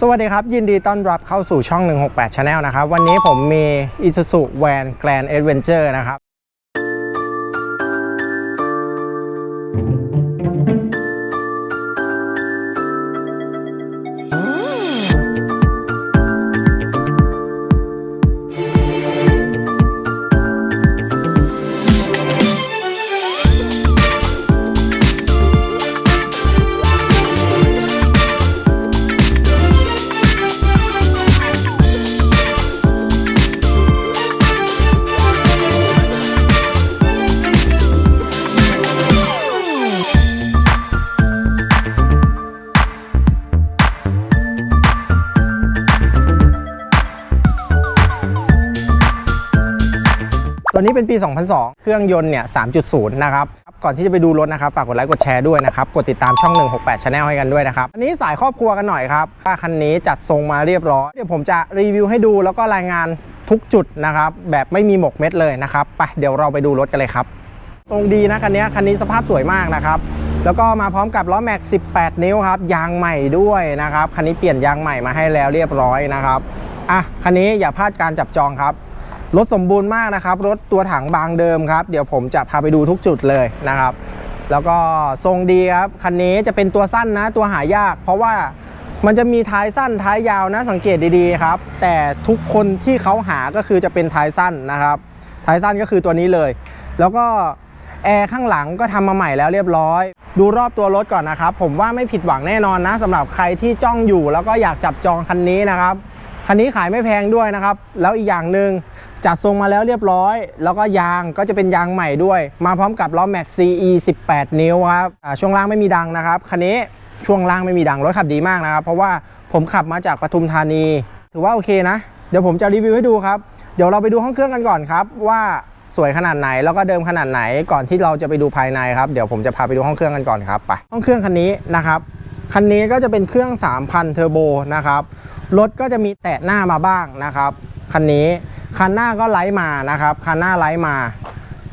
สวัสดีครับ ยินดีต้อนรับเข้าสู่ช่อง 168 Channel นะครับ วันนี้ผมมี Isuzu Van Grand Adventure นะครับ ตัวนี้เป็นปี 2002 เครื่องยนต์เนี่ย 3.0 นะครับก่อนที่จะไปดูรถนะครับ ฝากกดไลค์กดแชร์ด้วยนะครับ กดติดตามช่อง 168 Channel ให้กันด้วยนะครับ อันนี้สายครอบครัวกันหน่อยครับว่าคันนี้จัดทรงมาเรียบร้อย เดี๋ยวผมจะรีวิวให้ดูแล้วก็รายงานทุกจุดนะครับ แบบไม่มีหมกเม็ดเลยนะครับ ไปเดี๋ยวเราไปดูรถกันเลยครับ ทรงดีนะคันนี้คันนี้สภาพสวยมากนะครับแล้วก็มาพร้อมกับล้อแม็ก 18 นิ้วครับ ยางใหม่ด้วยนะครับ คันนี้เปลี่ยนยางใหม่มาให้แล้วเรียบร้อยนะครับ อะ คันนี้อย่าพลาดการจับจองครับ รถสมบูรณ์มากนะครับ รถตัวถังบางเดิมครับ เดี๋ยวผมจะพาไปดูทุกจุดเลยนะครับ แล้วก็ทรงดีครับ คันนี้จะเป็นตัวสั้นนะ ตัวหายาก เพราะว่ามันจะมีท้ายสั้นท้ายยาวนะ สังเกตดีๆครับ แต่ทุกคนที่เขาหาก็คือจะเป็นท้ายสั้นนะครับ ท้ายสั้นก็คือตัวนี้เลย แล้วก็แอร์ข้างหลังก็ทำมาใหม่แล้วเรียบร้อย ดูรอบตัวรถก่อนนะครับ ผมว่าไม่ผิดหวังแน่นอนนะสำหรับใครที่จ้องอยู่แล้วก็อยากจับจองคันนี้นะครับ คันนี้ขายไม่แพงด้วยนะครับ แล้วอีกอย่างหนึ่งจัดทรงมาแล้วเรียบร้อย แล้วก็ยางก็จะเป็นยางใหม่ด้วย มาพร้อมกับล้อแม็ก CE 18 นิ้วครับช่วงล่างไม่มีดังนะครับคันนี้ช่วงล่างไม่มีดังรถขับดีมากนะครับ เพราะว่าผมขับมาจากปทุมธานี ถือว่าโอเคนะ เดี๋ยวผมจะรีวิวให้ดูครับเดี๋ยวเราไปดูห้องเครื่องกันก่อนครับ ว่าสวยขนาดไหนแล้วก็เดิมขนาดไหนก่อนที่เราจะไปดูภายในครับเดี๋ยวผมจะพาไปดูห้องเครื่องกันก่อนครับไปห้องเครื่องคันนี้นะครับคันนี้ก็จะเป็นเครื่อง 3,000 เทอร์โบนะครับ รถก็จะมีแตะหน้ามาบ้างนะครับคันนี้คันหน้าก็ไลท์มานะครับคันหน้าไลท์มา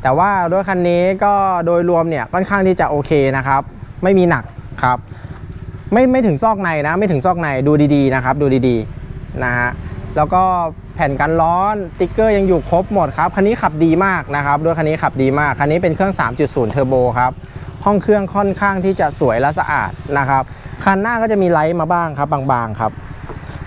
แต่ว่ารถคันนี้ก็โดยรวมเนี่ยค่อนข้างที่จะโอเคนะครับ ไม่มีหนักครับ ไม่ไม่ถึงซอกในนะไม่ถึงซอกในดูดีๆนะครับ ดูดีๆนะฮะแล้วก็แผ่นกันร้อนติ๊กเกอร์ยังอยู่ครบหมดครับคันนี้ขับดีมากนะครับด้วยคันนี้ขับดีมากคันนี้เป็นเครื่อง 3.0 เทอร์โบครับห้องเครื่องค่อนข้างที่จะสวยและสะอาดนะครับคันหน้าก็จะมีไลท์มาบ้างครับบางๆครับ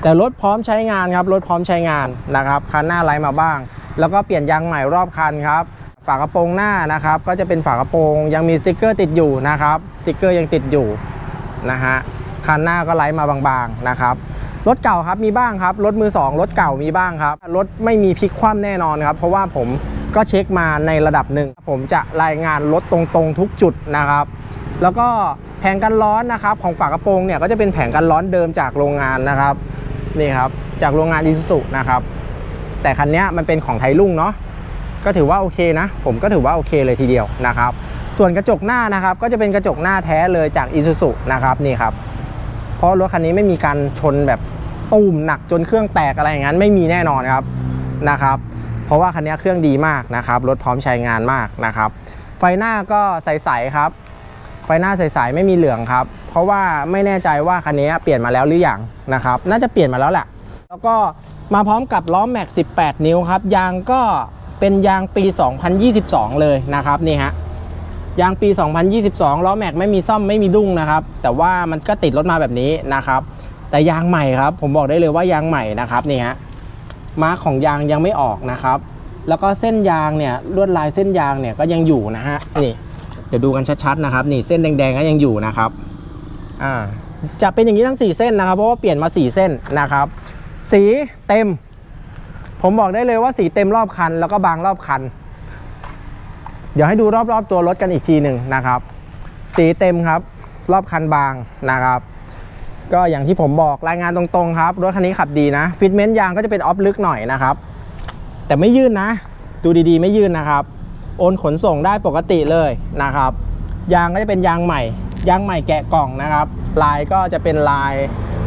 แต่รถพร้อมใช้งานครับรถพร้อมใช้งานนะครับคันหน้าไลท์มาบ้าง แล้วก็เปลี่ยนยางใหม่รอบคันครับฝากระโปรงหน้านะครับก็จะเป็นฝากระโปรงยังมีสติกเกอร์ติดอยู่นะครับสติกเกอร์ยังติดอยู่นะฮะคันหน้าก็ไลท์มาบางๆนะครับรถเก่าครับมีบ้างครับรถมือสองรถเก่ามีบ้างครับรถไม่มีพลิกคว่ำแน่นอนครับ เพราะว่าผมก็เช็คมาในระดับหนึ่ง ผมจะรายงานรถตรงๆทุกจุดนะครับ แล้วก็แผงกันร้อนนะครับของฝากระโปรงเนี่ยก็จะเป็นแผงกันร้อนเดิมจากโรงงานนะครับ นี่ครับ จากโรงงานอิซูซุนะครับ แต่คันนี้มันเป็นของไทยรุ่งเนาะก็ถือว่าโอเคนะ ผมก็ถือว่าโอเคเลยทีเดียวนะครับ ส่วนกระจกหน้านะครับ ก็จะเป็นกระจกหน้าแท้เลยจากอิซูซุนะครับนี่ครับ เพราะรถคันนี้ไม่มีการชนแบบตูมหนักจนเครื่องแตกอะไรอย่างนั้น ไม่มีแน่นอนครับนะครับ เพราะว่าคันนี้เครื่องดีมากนะครับรถพร้อมใช้งานมากนะครับ ไฟหน้าก็ใสๆครับ ไฟหน้าใสๆไม่มีเหลืองครับ เพราะว่าไม่แน่ใจว่าคันนี้เปลี่ยนมาแล้วหรือยังนะครับ น่าจะเปลี่ยนมาแล้วแหละ แล้วก็มาพร้อมกับล้อแม็ก 18 นิ้วครับ ยางก็เป็นยางปี 2022 เลยนะครับนี่ฮะ ยางปี 2022 ล้อแม็กไม่มีซ่อมไม่มีดุ้งนะครับ แต่ว่ามันก็ติดรถมาแบบนี้นะครับ แต่ยางใหม่ครับ ผมบอกได้เลยว่ายางใหม่นะครับนี่ฮะ มาร์กของยางยังไม่ออกนะครับ แล้วก็เส้นยางเนี่ยลวดลายเส้นยางเนี่ยก็ยังอยู่นะฮะนี่ เดี๋ยวดูกันชัดๆนะครับนี่เส้นแดงๆก็ยังอยู่นะครับอ่าจะเป็นอย่างนี้ทั้ง 4 เส้นนะครับ เพราะว่าเปลี่ยนมา 4 เส้นนะครับ สีเต็ม ผมบอกได้เลยว่าสีเต็มรอบคัน แล้วก็บางรอบคัน เดี๋ยวให้ดูรอบๆตัวรถกันอีกทีหนึ่งนะครับ สีเต็มครับ รอบคันบางนะครับ ก็อย่างที่ผมบอกรายงานตรงๆครับรถคันนี้ขับดีนะฟิตเมนต์ยางก็จะเป็นออฟลึกหน่อยนะครับ แต่ไม่ยื่นนะ ดูดีๆ ไม่ยื่นนะครับ โอนขนส่งได้ปกติเลยนะครับ ยางก็จะเป็นยางใหม่ ยางใหม่แกะกล่องนะครับ ลายก็จะเป็นลาย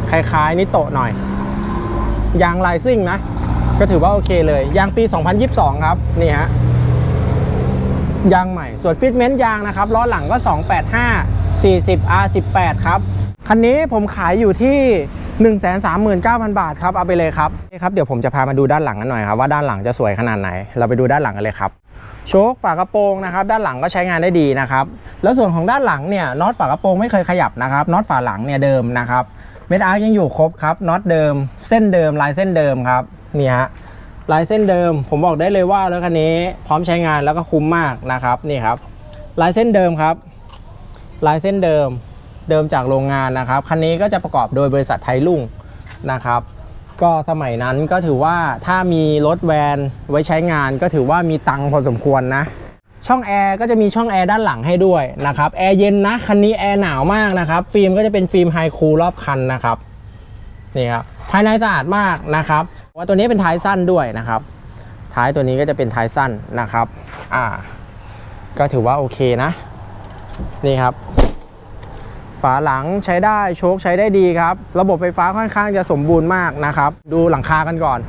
คล้ายๆนิโตะหน่อย ยางลายซิ่งนะ ก็ถือว่าโอเคเลย ยางปี 2022 ครับ นี่ฮะ ยางใหม่ ส่วนฟิตเมนต์ยางนะครับ ล้อหลังก็ 285 40 R18 ครับ คันนี้ผมขายอยู่ที่139,000 บาทครับ เอาไปเลยครับนี่ครับ เดี๋ยวผมจะพามาดูด้านหลังกันหน่อยครับ ว่าด้านหลังจะสวยขนาดไหน เราไปดูด้านหลังกันเลยครับ โชคฝากระโปรงนะครับด้านหลังก็ใช้งานได้ดีนะครับแล้วส่วนของด้านหลังเนี่ยน็อตฝากระโปรงไม่เคยขยับนะครับน็อตฝาหลังเนี่ยเดิมนะครับเม็ดอาร์คยังอยู่ครบครับน็อตเดิม เส้นเดิมลายเส้นเดิมครับนี่ฮะลายเส้นเดิม ผมบอกได้เลยว่ารถคันนี้พร้อมใช้งานแล้วก็คุ้มมากนะครับนี่ครับลายเส้นเดิมครับ ลายเส้นเดิมเดิมจากโรงงานนะครับคันนี้ก็จะประกอบโดยบริษัทไทยลุ่งนะครับ ก็สมัยนั้นก็ถือว่าถ้ามีรถแวนไว้ใช้งานก็ถือว่ามีตังค์พอสมควรนะ ช่องแอร์ก็จะมีช่องแอร์ด้านหลังให้ด้วยนะครับแอร์เย็นนะคันนี้แอร์หนาวมากนะครับ ฟิล์มก็จะเป็นฟิล์มไฮคูลรอบคันนะครับนี่ครับภายในสะอาดมากนะครับว่าตัวนี้เป็นท้ายสั้นด้วยนะครับ ท้ายตัวนี้ก็จะเป็นท้ายสั้นนะครับอ่าก็ถือว่าโอเคนะ นี่ครับ ฝาหลังใช้ได้โชคใช้ได้ดีครับ ระบบไฟฟ้าค่อนข้างจะสมบูรณ์มากนะครับ ดูหลังคากันก่อน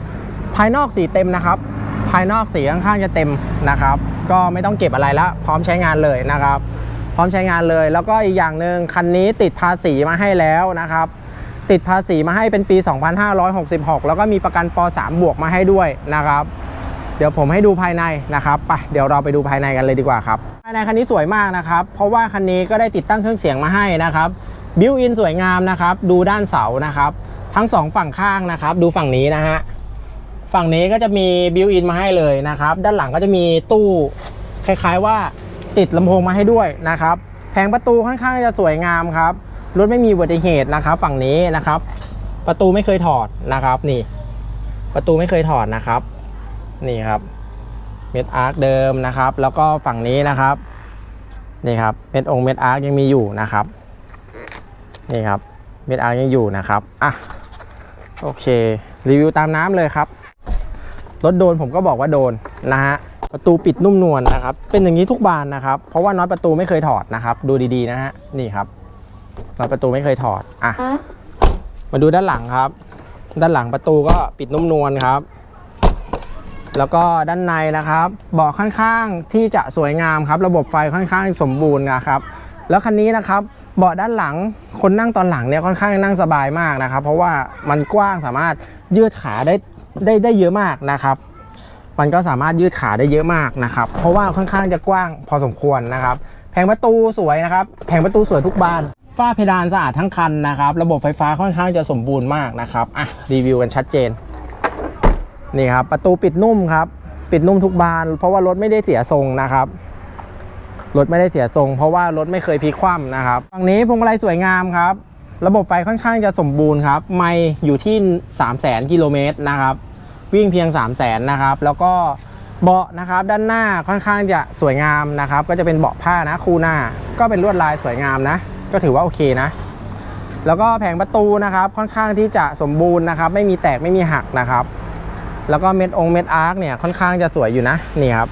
ภายนอกสีเต็มนะครับ ภายนอกสีค่อนข้างจะเต็มนะครับ ก็ไม่ต้องเก็บอะไรละพร้อมใช้งานเลยนะครับ พร้อมใช้งานเลย แล้วก็อีกอย่างหนึ่งคันนี้ติดภาษีมาให้แล้วนะครับ ติดภาษีมาให้เป็นปี 2566 แล้วก็มีประกันป .3 บวกมาให้ด้วยนะครับ เดี๋ยวผมให้ดูภายในนะครับไปเดี๋ยวเราไปดูภายในกันเลยดีกว่าครับภายในคันนี้สวยมากนะครับ เพราะว่าคันนี้ก็ได้ติดตั้งเครื่องเสียงมาให้นะครับบิวอินสวยงามนะครับ ดูด้านเสานะครับ ทั้งสองฝั่งข้างนะครับ ดูฝั่งนี้นะฮะฝั่งนี้ก็จะมีบิวอินมาให้เลยนะครับ ด้านหลังก็จะมีตู้คล้ายๆว่าติดลำโพงมาให้ด้วยนะครับ แผงประตูค่อนข้างจะสวยงามครับรถไม่มีอุบัติเหตุนะครับ ฝั่งนี้นะครับ ประตูไม่เคยถอดนะครับ นี่ ประตูไม่เคยถอดนะครับ นี่ครับเม็ดอาร์คเดิมนะครับ แล้วก็ฝั่งนี้นะครับนี่ครับเม็ดองค์เม็ดอาร์คยังมีอยู่นะครับนี่ครับเม็ดอาร์คยังอยู่นะครับอะโอเค รีวิวตามน้ำเลยครับรถโดนผมก็บอกว่าโดนนะฮะประตูปิดนุ่มนวลนะครับ เป็นอย่างนี้ทุกบานนะครับ เพราะว่าน็อตประตูไม่เคยถอดนะครับ ดูดีๆนะฮะนี่ครับน็อตประตูไม่เคยถอดอะมาดูด้านหลังครับ ด้านหลังประตูก็ปิดนุ่มนวลครับ แล้วก็ด้านในนะครับเบาะค่อนข้างที่จะสวยงามครับ ระบบไฟค่อนข้างสมบูรณ์นะครับแล้วคันนี้นะครับเบาะด้านหลังคนนั่งตอนหลังเนี่ยค่อนข้างนั่งสบายมากนะครับ เพราะว่ามันกว้างสามารถยืดขาได้ได้ได้เยอะมากนะครับ มันก็สามารถยืดขาได้เยอะมากนะครับ เพราะว่าค่อนข้างจะกว้างพอสมควรนะครับ แผงประตูสวยนะครับ แผงประตูสวยทุกบานฝ้าเพดานสะอาดทั้งคันนะครับ ระบบไฟฟ้าค่อนข้างจะสมบูรณ์มากนะครับอะรีวิวกันชัดเจน นี่ครับประตูปิดนุ่มครับ ปิดนุ่มทุกบาน เพราะว่ารถไม่ได้เสียทรงนะครับรถไม่ได้เสียทรง เพราะว่ารถไม่เคยพลิกคว่ำนะครับฝั่งนี้พวงมาลัยสวยงามครับ ระบบไฟค่อนข้างจะสมบูรณ์ครับไม่อยู่ที่ 3 0 0 0 0 0กิโลเมตรนะครับ วิ่งเพียง 3 0 0 0 0 0นะครับ แล้วก็เบาะนะครับด้านหน้าค่อนข้างจะสวยงามนะครับ ก็จะเป็นเบาะผ้านะคู่หน้า ก็เป็นลวดลายสวยงามนะ ก็ถือว่าโอเคนะ แล้วก็แผงประตูนะครับค่อนข้างที่จะสมบูรณ์นะครับ ไม่มีแตกไม่มีหักนะครับ แล้วก็เม็ดองเม็ดอาร์คเนี่ยค่อนข้างจะสวยอยู่นะนี่ครับ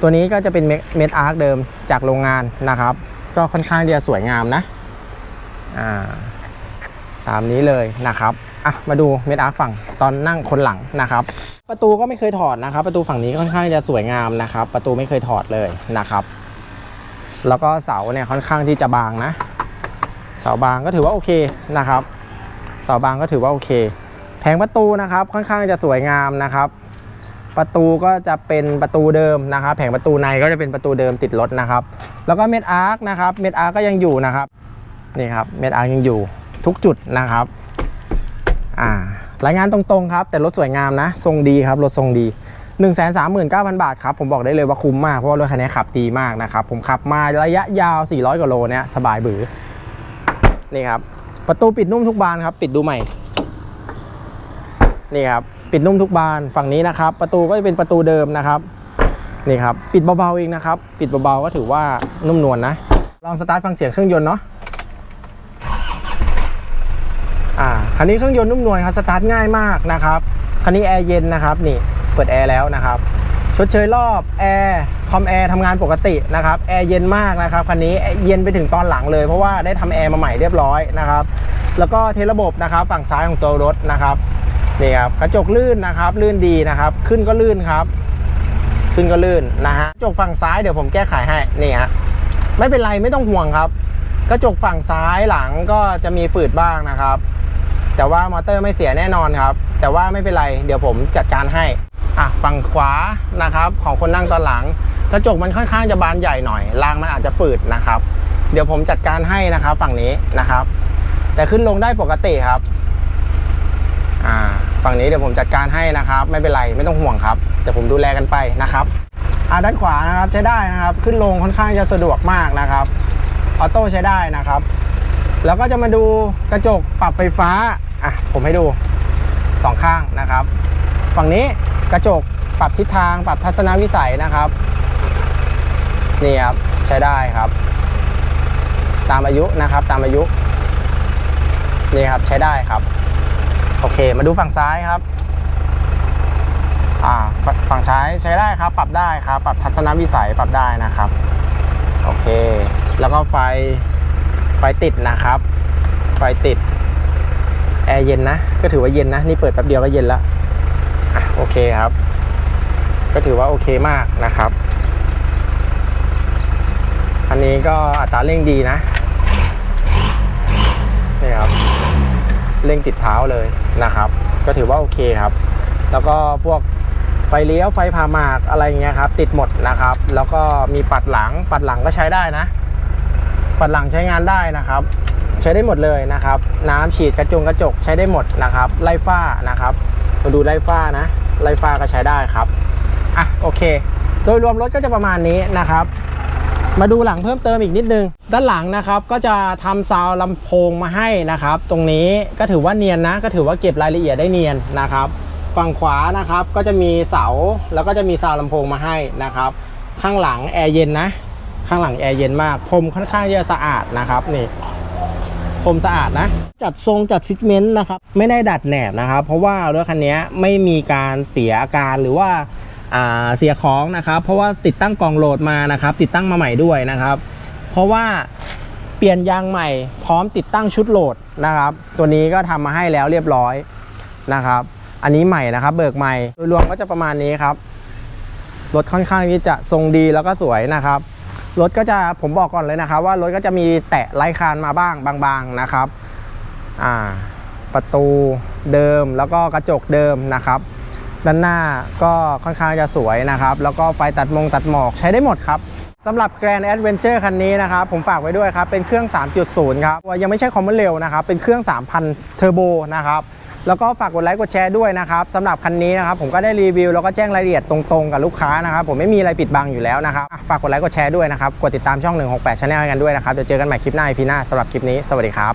ตัวนี้ก็จะเป็นเม็ดอาร์คเดิมจากโรงงานนะครับ ก็ค่อนข้างจะสวยงามนะอ่าตามนี้เลยนะครับอะมาดูเม็ดอาร์คฝั่งตอนนั่งคนหลังนะครับ ประตูก็ไม่เคยถอดนะครับ ประตูฝั่งนี้ค่อนข้างจะสวยงามนะครับ ประตูไม่เคยถอดเลยนะครับ แล้วก็เสาเนี่ยค่อนข้างที่จะบางนะ เสาบางก็ถือว่าโอเคนะครับ เสาบางก็ถือว่าโอเค แผงประตูนะครับค่อนข้างจะสวยงามนะครับ ประตูก็จะเป็นประตูเดิมนะครับ แผงประตูในก็จะเป็นประตูเดิมติดรถนะครับ แล้วก็เม็ดอาร์คนะครับ เม็ดอาร์คก็ยังอยู่นะครับนี่ครับเม็ดอาร์คยังอยู่ทุกจุดนะครับอ่ารายงานตรงๆครับ แต่รถสวยงามนะ ทรงดีครับรถทรงดี 1 3 9 0 0 0 บาทครับ ผมบอกได้เลยว่าคุ้มมาก เพราะว่ารถคันนี้ขับดีมากนะครับ ผมขับมาระยะยาว 400กว่าโลเนี่ยสบายบือนี่ครับประตูปิดนุ่มทุกบานครับ ปิดดูใหม่ นี่ครับปิดนุ่มทุกบานฝั่งนี้นะครับ ประตูก็จะเป็นประตูเดิมนะครับนี่ครับปิดเบาๆเองนะครับ ปิดเบาๆก็ถือว่านุ่มนวลนะ ลองสตาร์ทฟังเสียงเครื่องยนต์เนาะอ่าคันนี้เครื่องยนต์นุ่มนวลครับสตาร์ทง่ายมากนะครับคันนี้แอร์เย็นนะครับนี่เปิดแอร์แล้วนะครับชดเชยรอบแอร์คอมแอร์ทำงานปกตินะครับแอร์เย็นมากนะครับคันนี้เย็นไปถึงตอนหลังเลยเพราะว่าได้ทำแอร์มาใหม่เรียบร้อยนะครับแล้วก็เทระบบนะครับฝั่งซ้ายของตัวรถนะครับ นี่ครับกระจกลื่นนะครับ ลื่นดีนะครับ ขึ้นก็ลื่นครับ ขึ้นก็ลื่นนะฮะกระจกฝั่งซ้ายเดี๋ยวผมแก้ไขให้นี่ฮะไม่เป็นไรไม่ต้องห่วงครับ กระจกฝั่งซ้ายหลังก็จะมีฝืดบ้างนะครับ แต่ว่ามอเตอร์ไม่เสียแน่นอนครับ แต่ว่าไม่เป็นไรเดี๋ยวผมจัดการให้อะฝั่งขวานะครับ ของคนนั่งตอนหลัง กระจกมันค่อนข้างจะบานใหญ่หน่อยรางมันอาจจะฝืดนะครับ เดี๋ยวผมจัดการให้นะครับฝั่งนี้นะครับ แต่ขึ้นลงได้ปกติครับ ฝั่งนี้เดี๋ยวผมจัดการให้นะครับ ไม่เป็นไรไม่ต้องห่วงครับเดี๋ยวผมดูแลกันไปนะครับอ่าด้านขวานะครับใช้ได้นะครับ ขึ้นลงค่อนข้างจะสะดวกมากนะครับออโต้ใช้ได้นะครับ แล้วก็จะมาดูกระจกปรับไฟฟ้าอะผมให้ดูสองข้างนะครับ ฝั่งนี้กระจกปรับทิศทางปรับทัศนวิสัยนะครับนี่ครับใช้ได้ครับ ตามอายุนะครับตามอายุนี่ครับใช้ได้ครับ โอเค มาดูฝั่งซ้ายครับ อ่าฝฝั่งซ้ายใช้ได้ครับ ปรับได้ครับ ปรับทัศนวิสัยปรับได้นะครับ โอเค แล้วก็ไฟ ไฟติดนะครับ ไฟติด แอร์เย็นนะ ก็ถือว่าเย็นนะ นี่เปิดแป๊บเดียวก็เย็นแล้วอะโอเคครับ ก็ถือว่าโอเคมากนะครับ อันนี้ก็อัตราเร่งดีนะ นี่ครับ เร่งติดเท้าเลย นะครับ ก็ถือว่าโอเคครับ แล้วก็พวกไฟเลี้ยวไฟผ่าหมากอะไรเงี้ยครับ ติดหมดนะครับ แล้วก็มีปัดหลังปัดหลังก็ใช้ได้นะ ปัดหลังใช้งานได้นะครับ ใช้ได้หมดเลยนะครับ น้ำฉีดกระจงกระจกใช้ได้หมดนะครับ ไล่ฝ้านะครับมาดูไล่ฝ้านะ ไล่ฝ้าก็ใช้ได้ครับอะโอเค โดยรวมรถก็จะประมาณนี้นะครับ มาดูหลังเพิ่มเติมอีกนิดนึง ด้านหลังนะครับก็จะทำซาวด์ลำโพงมาให้นะครับ ตรงนี้ก็ถือว่าเนียนนะ ก็ถือว่าเก็บรายละเอียดได้เนียนนะครับ ฝั่งขวานะครับก็จะมีเสาแล้วก็จะมีซาวด์ลำโพงมาให้นะครับ ข้างหลังแอร์เย็นนะ ข้างหลังแอร์เย็นมากพรมค่อนข้างจะสะอาดนะครับนี่พรมสะอาดนะ จัดทรงจัดฟิตเมนต์นะครับ ไม่ได้ดัดแหนบนะครับ เพราะว่ารถคันนี้ไม่มีการเสียอาการหรือว่า เสียของนะครับเพราะว่าติดตั้งกล่องโหลดมานะครับ ติดตั้งมาใหม่ด้วยนะครับ เพราะว่าเปลี่ยนยางใหม่พร้อมติดตั้งชุดโหลดนะครับ ตัวนี้ก็ทำมาให้แล้วเรียบร้อยนะครับ อันนี้ใหม่นะครับ เบิกใหม่โดยรวมก็จะประมาณนี้ครับรถค่อนข้างที่จะทรงดีแล้วก็สวยนะครับรถก็จะผมบอกก่อนเลยนะครับว่ารถก็จะมีแตะไร้คานมาบ้างบางๆนะครับ ประตูเดิมแล้วก็กระจกเดิมนะครับ ด้านหน้าก็ค่อนข้างจะสวยนะครับ แล้วก็ไฟตัดมงตัดหมอกใช้ได้หมดครับสำหรับ Grand Adventure คันนี้นะครับ ผมฝากไว้ด้วยครับ เป็นเครื่อง 3.0 ครับยังไม่ใช่คอมมอนเร็วนะครับ เป็นเครื่อง 3,000 เทอร์โบนะครับ แล้วก็ฝากกดไลค์กดแชร์ด้วยนะครับสำหรับคันนี้นะครับ ผมก็ได้รีวิว แล้วก็แจ้งรายละเอียดตรงๆ กับลูกค้านะครับ ผมไม่มีอะไรปิดบังอยู่แล้วนะครับ ฝากกดไลค์กดแชร์ด้วยนะครับ กดติดตามช่อง 168 Channel กันด้วยนะครับเดี๋ยวเจอกันใหม่คลิปหน้าอีพีหน้าสำหรับคลิปนี้สวัสดีครับ